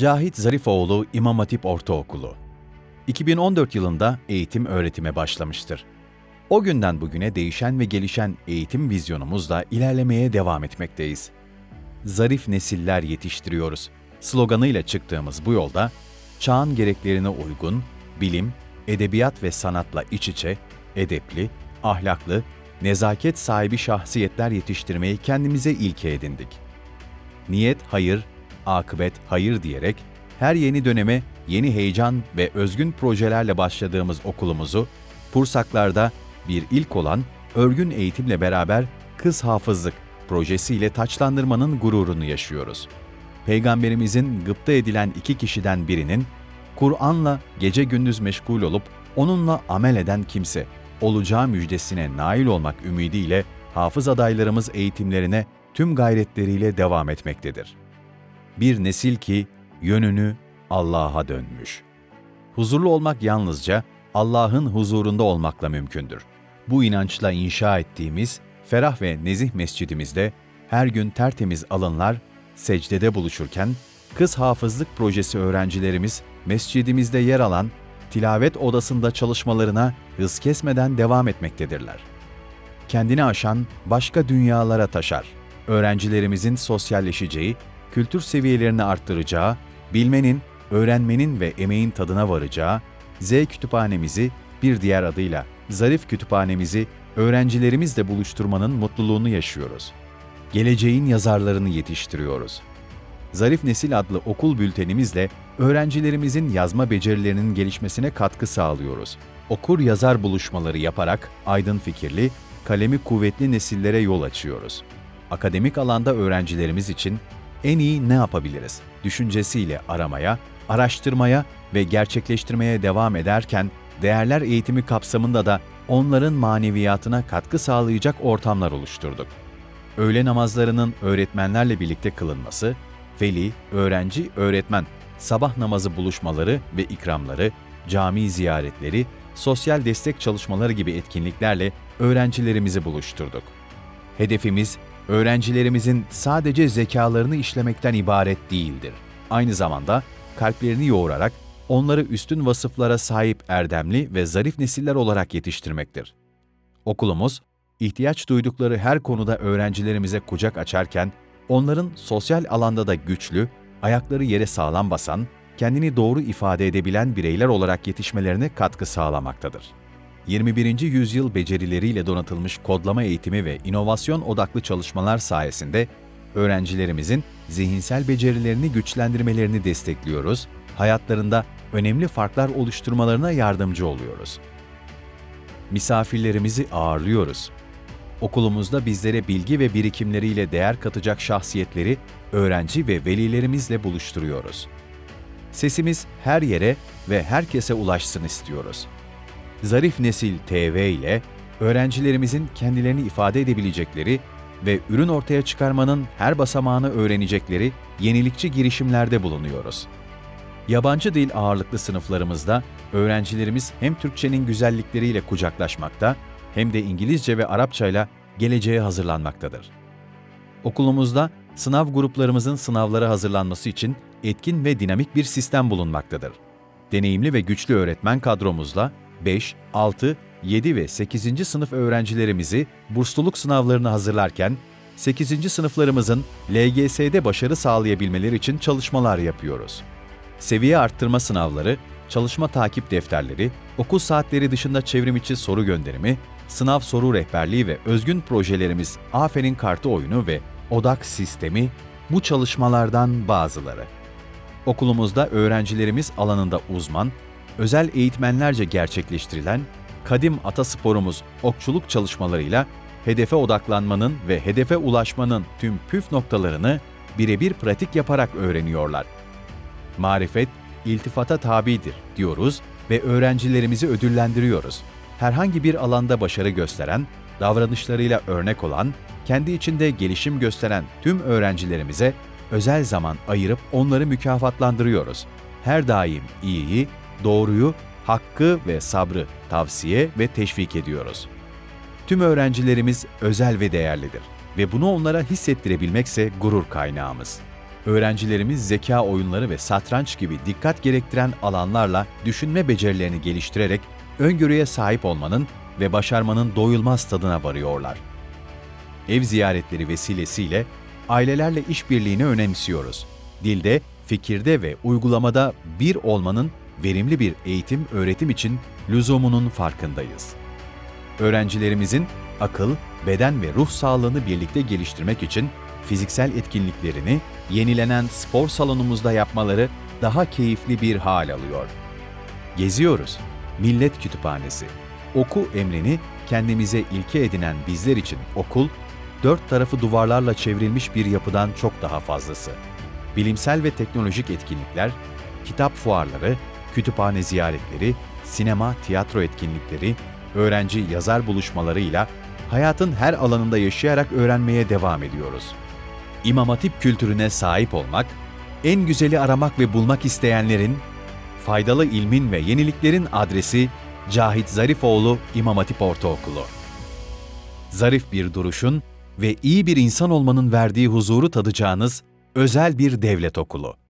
Cahit Zarifoğlu İmam Hatip Ortaokulu 2014 yılında eğitim öğretime başlamıştır. O günden bugüne değişen ve gelişen eğitim vizyonumuzla ilerlemeye devam etmekteyiz. Zarif nesiller yetiştiriyoruz. Sloganıyla çıktığımız bu yolda çağın gereklerine uygun, bilim, edebiyat ve sanatla iç içe, edepli, ahlaklı, nezaket sahibi şahsiyetler yetiştirmeyi kendimize ilke edindik. Niyet hayır, akıbet hayır diyerek her yeni döneme yeni heyecan ve özgün projelerle başladığımız okulumuzu Pursaklar'da bir ilk olan örgün eğitimle beraber kız hafızlık projesiyle taçlandırmanın gururunu yaşıyoruz. Peygamberimizin gıpta edilen iki kişiden birinin Kur'an'la gece gündüz meşgul olup onunla amel eden kimse olacağı müjdesine nail olmak ümidiyle hafız adaylarımız eğitimlerine tüm gayretleriyle devam etmektedir. Bir nesil ki yönünü Allah'a dönmüş. Huzurlu olmak yalnızca Allah'ın huzurunda olmakla mümkündür. Bu inançla inşa ettiğimiz ferah ve nezih mescidimizde her gün tertemiz alınlar secdede buluşurken, kız hafızlık projesi öğrencilerimiz mescidimizde yer alan tilavet odasında çalışmalarına hız kesmeden devam etmektedirler. Kendini aşan başka dünyalara taşar. Öğrencilerimizin sosyalleşeceği, kültür seviyelerini arttıracağı, bilmenin, öğrenmenin ve emeğin tadına varacağı Z kütüphanemizi bir diğer adıyla Zarif kütüphanemizi öğrencilerimizle buluşturmanın mutluluğunu yaşıyoruz. Geleceğin yazarlarını yetiştiriyoruz. Zarif Nesil adlı okul bültenimizle öğrencilerimizin yazma becerilerinin gelişmesine katkı sağlıyoruz. Okur yazar buluşmaları yaparak aydın fikirli, kalemi kuvvetli nesillere yol açıyoruz. Akademik alanda öğrencilerimiz için en iyi ne yapabiliriz düşüncesiyle aramaya, araştırmaya ve gerçekleştirmeye devam ederken değerler eğitimi kapsamında da onların maneviyatına katkı sağlayacak ortamlar oluşturduk. Öğle namazlarının öğretmenlerle birlikte kılınması, veli, öğrenci, öğretmen, sabah namazı buluşmaları ve ikramları, cami ziyaretleri, sosyal destek çalışmaları gibi etkinliklerle öğrencilerimizi buluşturduk. Hedefimiz, öğrencilerimizin sadece zekalarını işlemekten ibaret değildir. Aynı zamanda kalplerini yoğurarak onları üstün vasıflara sahip erdemli ve zarif nesiller olarak yetiştirmektir. Okulumuz, ihtiyaç duydukları her konuda öğrencilerimize kucak açarken, onların sosyal alanda da güçlü, ayakları yere sağlam basan, kendini doğru ifade edebilen bireyler olarak yetişmelerine katkı sağlamaktadır. 21. yüzyıl becerileriyle donatılmış kodlama eğitimi ve inovasyon odaklı çalışmalar sayesinde öğrencilerimizin zihinsel becerilerini güçlendirmelerini destekliyoruz, hayatlarında önemli farklar oluşturmalarına yardımcı oluyoruz. Misafirlerimizi ağırlıyoruz. Okulumuzda bizlere bilgi ve birikimleriyle değer katacak şahsiyetleri öğrenci ve velilerimizle buluşturuyoruz. Sesimiz her yere ve herkese ulaşsın istiyoruz. Zarif Nesil TV ile öğrencilerimizin kendilerini ifade edebilecekleri ve ürün ortaya çıkarmanın her basamağını öğrenecekleri yenilikçi girişimlerde bulunuyoruz. Yabancı dil ağırlıklı sınıflarımızda öğrencilerimiz hem Türkçenin güzellikleriyle kucaklaşmakta hem de İngilizce ve Arapça ile geleceğe hazırlanmaktadır. Okulumuzda sınav gruplarımızın sınavlara hazırlanması için etkin ve dinamik bir sistem bulunmaktadır. Deneyimli ve güçlü öğretmen kadromuzla 5, 6, 7 ve 8. sınıf öğrencilerimizi bursluluk sınavlarına hazırlarken 8. sınıflarımızın LGS'de başarı sağlayabilmeleri için çalışmalar yapıyoruz. Seviye arttırma sınavları, çalışma takip defterleri, okul saatleri dışında çevrimiçi soru gönderimi, sınav soru rehberliği ve özgün projelerimiz Aferin Kartı oyunu ve Odak sistemi bu çalışmalardan bazıları. Okulumuzda öğrencilerimiz alanında uzman, özel eğitmenlerce gerçekleştirilen kadim atasporumuz okçuluk çalışmalarıyla hedefe odaklanmanın ve hedefe ulaşmanın tüm püf noktalarını birebir pratik yaparak öğreniyorlar. Marifet, iltifata tabidir diyoruz ve öğrencilerimizi ödüllendiriyoruz. Herhangi bir alanda başarı gösteren, davranışlarıyla örnek olan, kendi içinde gelişim gösteren tüm öğrencilerimize özel zaman ayırıp onları mükafatlandırıyoruz. Her daim iyiyi, doğruyu, hakkı ve sabrı tavsiye ve teşvik ediyoruz. Tüm öğrencilerimiz özel ve değerlidir ve bunu onlara hissettirebilmekse gurur kaynağımız. Öğrencilerimiz zeka oyunları ve satranç gibi dikkat gerektiren alanlarla düşünme becerilerini geliştirerek öngörüye sahip olmanın ve başarmanın doyulmaz tadına varıyorlar. Ev ziyaretleri vesilesiyle ailelerle işbirliğini önemsiyoruz. Dilde, fikirde ve uygulamada bir olmanın verimli bir eğitim öğretim için lüzumunun farkındayız. Öğrencilerimizin akıl, beden ve ruh sağlığını birlikte geliştirmek için fiziksel etkinliklerini yenilenen spor salonumuzda yapmaları daha keyifli bir hal alıyor. Geziyoruz. Millet Kütüphanesi. Oku emrini kendimize ilke edinen bizler için okul, dört tarafı duvarlarla çevrilmiş bir yapıdan çok daha fazlası. Bilimsel ve teknolojik etkinlikler, kitap fuarları, kütüphane ziyaretleri, sinema, tiyatro etkinlikleri, öğrenci yazar buluşmalarıyla hayatın her alanında yaşayarak öğrenmeye devam ediyoruz. İmam Hatip kültürüne sahip olmak, en güzeli aramak ve bulmak isteyenlerin, faydalı ilmin ve yeniliklerin adresi Cahit Zarifoğlu İmam Hatip Ortaokulu. Zarif bir duruşun ve iyi bir insan olmanın verdiği huzuru tadacağınız özel bir devlet okulu.